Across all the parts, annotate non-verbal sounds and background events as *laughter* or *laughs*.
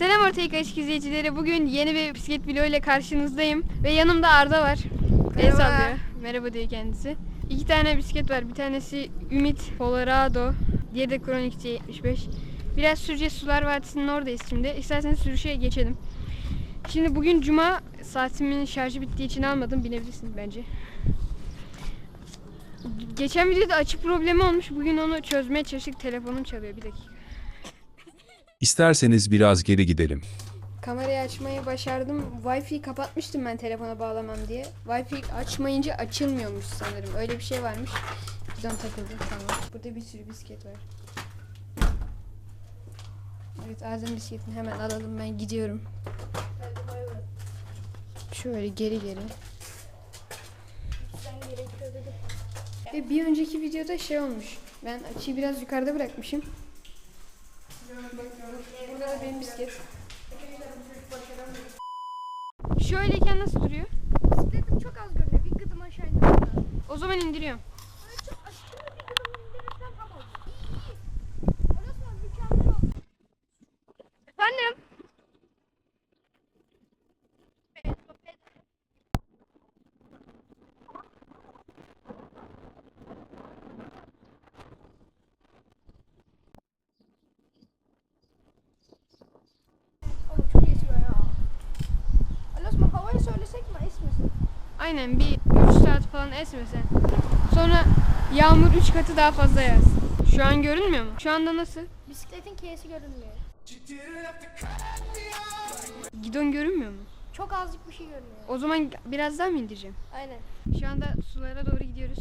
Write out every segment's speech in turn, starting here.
Selam Ortaya Kaşık izleyicileri. Bugün yeni bir bisiklet vlogu ile karşınızdayım. Ve yanımda Arda var. El Merhaba. sallıyor. Merhaba diyor kendisi. İki tane bisiklet var. Bir tanesi Ümit Colorado. Diğeri de Kronik C75. Biraz Sürce Sular Vadisi'nin oradayız şimdi. İsterseniz sürüşe geçelim. Şimdi bugün cuma saatimin şarjı bittiği için almadım. Binebilirsin bence. Geçen videoda açık problemi olmuş. Bugün onu çözmeye çalıştık. Telefonum çalıyor. Bir dakika. İsterseniz biraz geri gidelim. Kamerayı açmayı başardım. Wi-Fi kapatmıştım ben telefona bağlamam diye. Wi-Fi açmayınca açılmıyormuş sanırım. Öyle bir şey varmış. Bizden takıldı. Tamam. Burada bir sürü bisiklet var. Evet Azem bisikletini hemen alalım. Ben gidiyorum. Şöyle geri geri. Ve bir önceki videoda şey olmuş. Ben açıyı biraz yukarıda bırakmışım. Burada da benim bisiklet. Şöyleyken nasıl duruyor? Bisikletim çok az görünüyor. Bir gıdım aşağı lazım. O zaman indiriyorum. Aynen bir 3 saat falan esmesen. Sonra yağmur 3 katı daha fazla yağsın. Şu an görünmüyor mu? Şu anda nasıl? Bisikletin K'si görünmüyor. Gidon görünmüyor mu? Çok azıcık bir şey görünüyor. O zaman biraz daha mı indireceğim? Aynen. Şu anda sulara doğru gidiyoruz.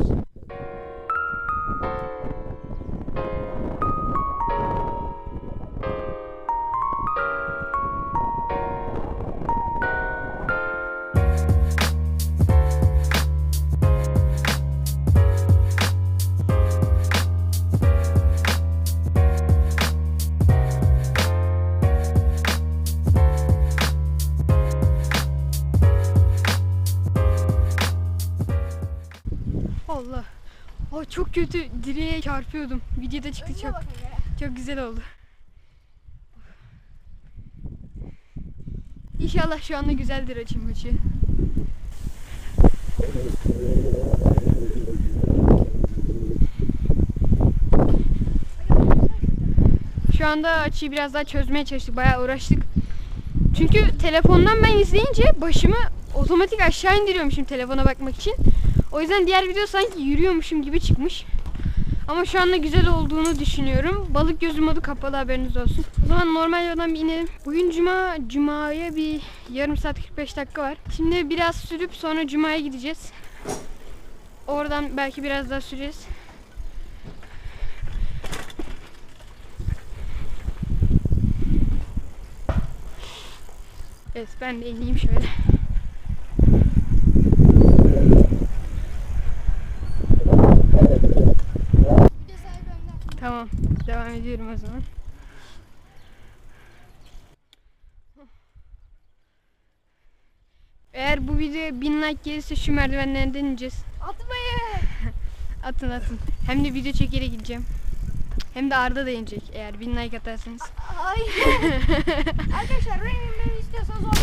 Allah. Oh, çok kötü direğe çarpıyordum. Videoda çıktı Önüne çok. bakın. Çok güzel oldu. İnşallah şu anda güzeldir açım açı. Şu anda açıyı biraz daha çözmeye çalıştık. Bayağı uğraştık. Çünkü telefondan ben izleyince başımı otomatik aşağı indiriyormuşum telefona bakmak için. O yüzden diğer video sanki yürüyormuşum gibi çıkmış. Ama şu anda güzel olduğunu düşünüyorum. Balık gözü modu kapalı haberiniz olsun. O zaman normal yoldan bir inelim. Bugün cuma, cumaya bir yarım saat 45 dakika var. Şimdi biraz sürüp sonra cumaya gideceğiz. Oradan belki biraz daha süreceğiz. Evet ben de ineyim şöyle. Bir de sahibi önden. Tamam devam ediyorum o zaman. Eğer bu videoya 1000 like gelirse şu merdivenlerden ineceğiz. Atmayın. *laughs* Atın atın. Hem de video çekerek gideceğim. Hem de Arda da inecek eğer 1000 like atarsanız. Ay. *laughs* Arkadaşlar benim beni istiyorsanız.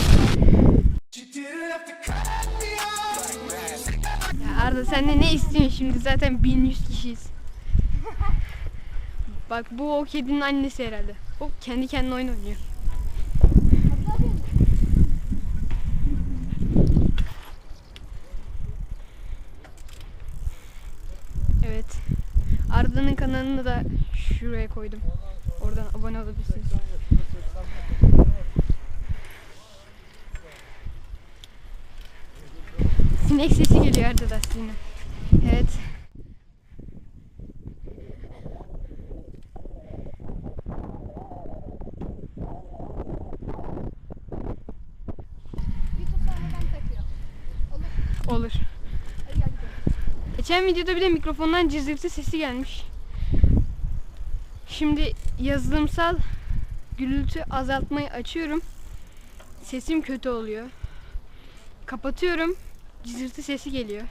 Ya Arda sen de ne istiyorsun şimdi zaten 1100 kişiyiz. Bak bu o kedinin annesi herhalde. O kendi kendine oyun oynuyor. Evet. Arda'nın kanalını da şuraya koydum. Oradan abone olabilirsiniz. Sinek sesi geliyor Arda'da sinek. Evet. Olur. Geçen videoda bir de mikrofondan cızırtı sesi gelmiş. Şimdi yazılımsal gürültü azaltmayı açıyorum. Sesim kötü oluyor. Kapatıyorum. Cızırtı sesi geliyor.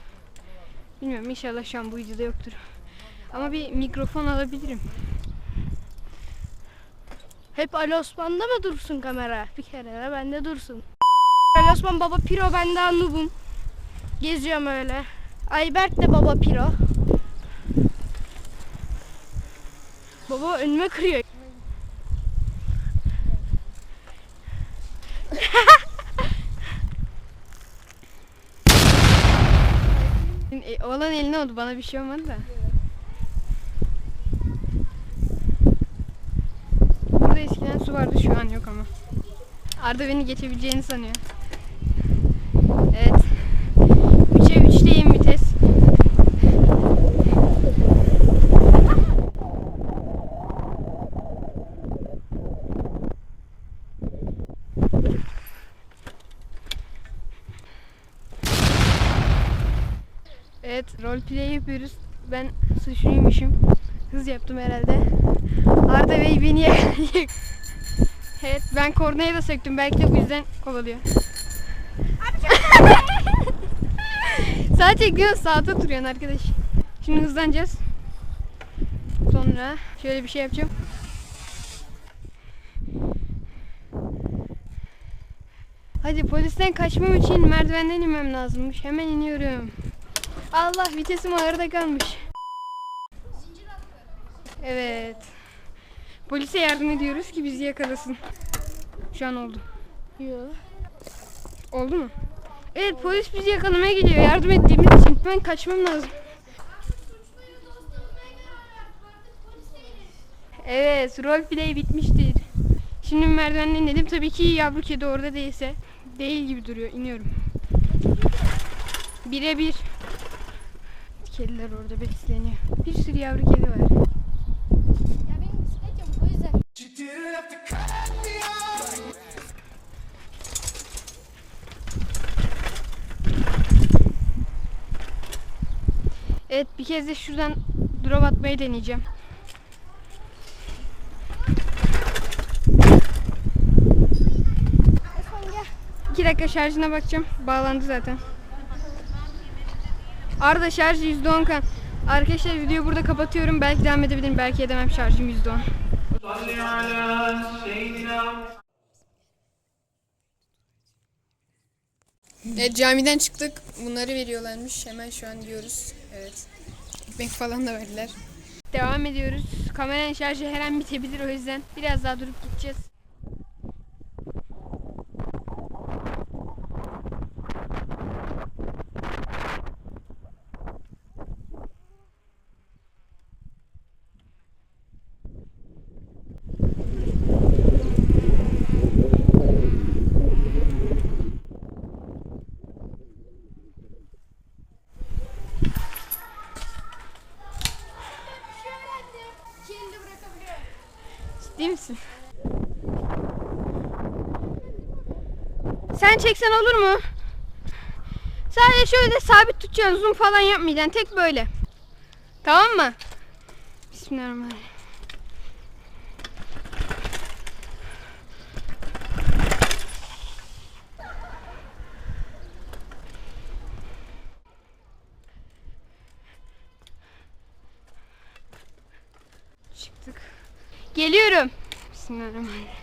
Bilmiyorum inşallah şu an bu videoda yoktur. Ama bir mikrofon alabilirim. Hep Ali Osman'da mı dursun kamera? Bir kere de bende dursun. Ali Osman baba piro ben de nubum. Geziyorum öyle. Ayberk de baba piro. Baba önüme kırıyor. *laughs* E, Olan eline oldu bana bir şey olmadı da. Burada eskiden su vardı şu an yok ama. Arda beni geçebileceğini sanıyor. Evet. Roleplay yapıyoruz. Ben suçluymuşum. Hız yaptım herhalde. Arda Bey beni yakalayacak. *laughs* Evet, ben kornaya da söktüm. Belki de bu yüzden kovalıyor. *laughs* Sağa çekiyorsun, sağda duruyorsun arkadaş. Şimdi hızlanacağız. Sonra şöyle bir şey yapacağım. Hadi polisten kaçmam için merdivenden inmem lazımmış. Hemen iniyorum. Allah vitesim ağırda kalmış. Evet. Polise yardım ediyoruz ki bizi yakalasın. Şu an oldu. Yok. Oldu mu? Evet polis bizi yakalamaya geliyor yardım ettiğimiz için. Ben kaçmam lazım. Evet roleplay bitmiştir. Şimdi merdivenden inelim. Tabii ki yavru kedi orada değilse. Değil gibi duruyor. İniyorum. Birebir. Kediler orada besleniyor. Bir sürü yavru kedi var. Ya benim bisiklet yok o yüzden. Evet bir kez de şuradan drop atmayı deneyeceğim. 2 dakika şarjına bakacağım. Bağlandı zaten. Arada şarj %10 kan. Arkadaşlar videoyu burada kapatıyorum. Belki devam edebilirim. Belki edemem şarjım %10. Evet camiden çıktık. Bunları veriyorlarmış. Hemen şu an diyoruz. Evet. Ekmek falan da verdiler. Devam ediyoruz. Kameranın şarjı her an bitebilir o yüzden biraz daha durup gideceğiz. Sen çeksen olur mu? Sadece şöyle sabit tutacaksın. Zoom falan yapmayacaksın. Tek böyle. Tamam mı? Bismillahirrahmanirrahim. Çıktık. Geliyorum. Bismillahirrahmanirrahim.